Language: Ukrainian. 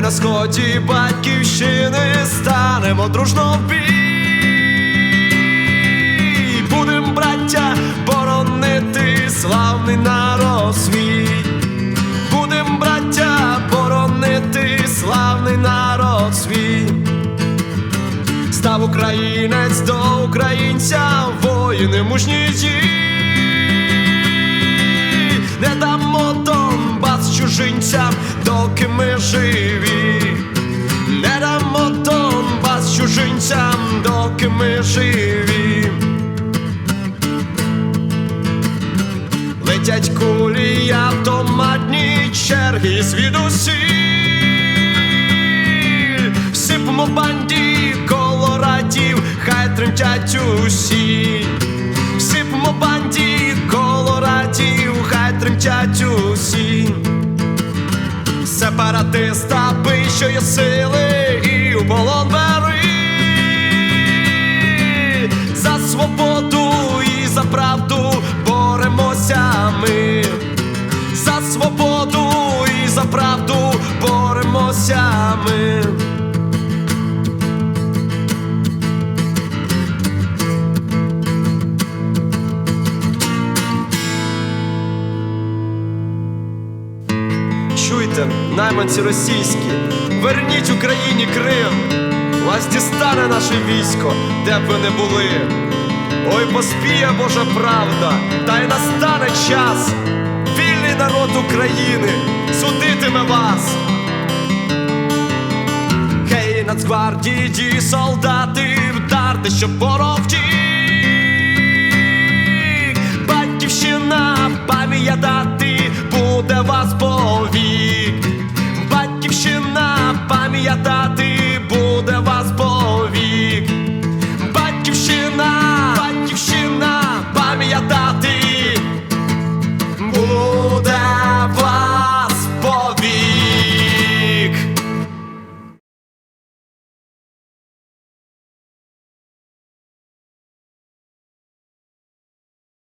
на сході батьківщини станемо дружно в бій. Будем, браття, боронити славний народ свій. Будем, браття, боронити славний народ свій. Став українець до українця, воїни мужні ті. Не дамо чужинцям, доки ми живі. Летять кулі, автоматні черги звідусіль Всипмо банді колорадів, хай тремтять усі. Всипмо банді колорадів, хай тремтять усі. Сепаратиста є сили, і у полон бери. За свободу і за правду боремося свободу і за правду боремося ми. Чуйте, найманці російські, верніть Україні Крим, вас дістане наше військо, де б ви не були. Ой, поспіє Божа правда, та й настане час. Народ України судитиме вас. Гей, нацгвардії, ді солдати, вдарте, щоб ворог втік. Батьківщина пам'ятати буде вас.